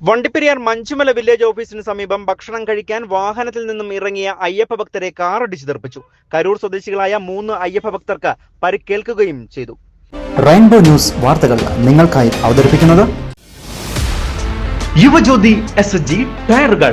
Vandiperiyar Manjumala village ഓഫീസിന് സമീപം ഭക്ഷണം കഴിക്കാൻ വാഹനത്തിൽ നിന്നും ഇറങ്ങിയ അയ്യപ്പ ഭക്തരെ കാറടിച്ചു തെറിപ്പിച്ചു. കരൂർ സ്വദേശികളായ മൂന്ന് അയ്യപ്പ ഭക്തർക്ക് പരിക്കേൽക്കുകയും ചെയ്തു. റെയിൻബോ ന്യൂസ് വാർത്തകൾ നിങ്ങൾക്കായി അവതരിപ്പിക്കുന്നത് യുവജ്യോതി എസ് എസ് ജി ടയറുകൾ.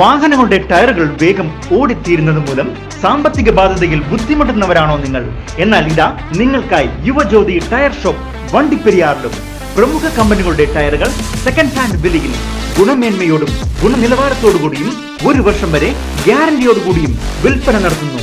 വാഹനങ്ങളുടെ ടയറുകൾ വേഗം ഓടിത്തീരുന്നത് മൂലം സാമ്പത്തിക ബാധ്യതയിൽ ബുദ്ധിമുട്ടുന്നവരാണോ നിങ്ങൾ? എന്നാൽ ഇതാ നിങ്ങൾക്കായി യുവജ്യോതി ടയർ ഷോപ്പ് വണ്ടിപ്പെരിയാറിലും. പ്രമുഖ കമ്പനികളുടെ ടയറുകൾ സെക്കൻഡ് ഹാൻഡ് വിലയിൽ ഗുണമേന്മയോടും ഗുണനിലവാരത്തോടുകൂടിയും ഒരു വർഷം വരെ ഗ്യാരണ്ടിയോടുകൂടിയും വിൽപ്പന നടത്തുന്നു.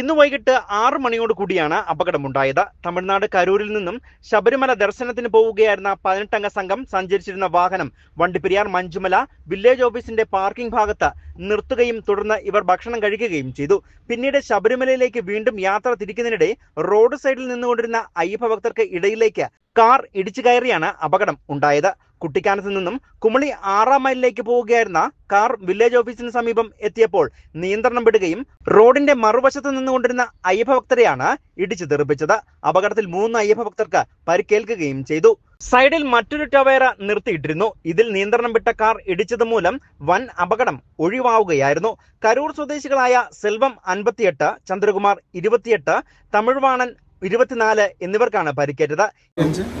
ഇന്ന് വൈകിട്ട് ആറു മണിയോട് കൂടിയാണ് അപകടമുണ്ടായത്. തമിഴ്നാട് കരൂരിൽ നിന്നും ശബരിമല ദർശനത്തിന് പോവുകയായിരുന്ന പതിനെട്ടംഗ സംഘം സഞ്ചരിച്ചിരുന്ന വാഹനം വണ്ടിപ്പെരിയാർ മഞ്ചുമല വില്ലേജ് ഓഫീസിന്റെ പാർക്കിംഗ് ഭാഗത്ത് നിർത്തുകയും തുടർന്ന് ഇവർ ഭക്ഷണം കഴിക്കുകയും ചെയ്തു. പിന്നീട് ശബരിമലയിലേക്ക് വീണ്ടും യാത്ര തിരിക്കുന്നതിനിടെ റോഡ് സൈഡിൽ നിന്നുകൊണ്ടിരുന്ന അയ്യപ്പ ഭക്തർക്ക് ഇടയിലേക്ക് കാർ ഇടിച്ചു കയറിയാണ് അപകടം ഉണ്ടായത്. കുട്ടിക്കാനത്ത് നിന്നും കുമളി ആറാം മൈലിലേക്ക് പോവുകയായിരുന്ന കാർ വില്ലേജ് ഓഫീസിന് സമീപം എത്തിയപ്പോൾ നിയന്ത്രണം വിടുകയും റോഡിന്റെ മറുവശത്ത് നിന്നുകൊണ്ടിരുന്ന അയ്യപ്പ ഭക്തരെയാണ് ഇടിച്ചു തെറിപ്പിച്ചത്. അപകടത്തിൽ മൂന്ന് അയ്യപ്പ ഭക്തർക്ക് പരിക്കേൽക്കുകയും ചെയ്തു. സൈഡിൽ മറ്റൊരു ടവേര നിർത്തിയിട്ടിരുന്നു. ഇതിൽ നിയന്ത്രണം വിട്ട കാർ ഇടിച്ചത് മൂലം വൻ അപകടം ഒഴിവാവുകയായിരുന്നു. കരൂർ സ്വദേശികളായ സെൽവം അൻപത്തിയെട്ട് ചന്ദ്രകുമാർ ഇരുപത്തിയെട്ട് തമിഴ്വാണൻ ഇരുപത്തിനാല് എന്നിവർക്കാണ് പരിക്കേറ്റത്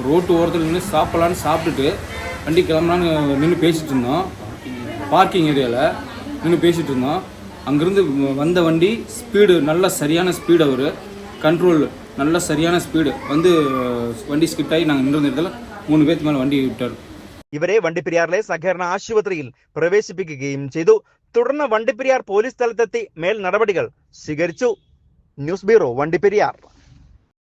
ரோட்டு ஓரத்தில் நின்று சாப்பிட்லான்னு சாப்பிட்டுட்டு வண்டி கிளம்பலான்னு நின்று பேசிட்டு இருந்தோம் பார்க்கிங் ஏரியாவில் நின்று பேசிட்டு இருந்தோம் அங்கேருந்து வந்த வண்டி ஸ்பீடு நல்ல சரியான ஸ்பீடு அவர் கண்ட்ரோல் நல்ல சரியான ஸ்பீடு வந்து வண்டி ஸ்கிட் ஆகி நாங்கள் நின்று இடத்துல மூணு பேர்த்து மேலே வண்டி விட்டார் ഇവരെ വണ്ടിപ്പെരിയാറിലെ സഹകരണ ആശുപത്രിയിൽ പ്രവേശിപ്പിക്കുകയും ചെയ്തു തുടർന്ന് വണ്ടിപ്പെരിയാർ പോലീസ് സ്ഥലത്തെത്തി മേൽ നടപടികൾ സ്വീകരിച്ചു ന്യൂസ് ബ്യൂറോ വണ്ടിപ്പെരിയാർ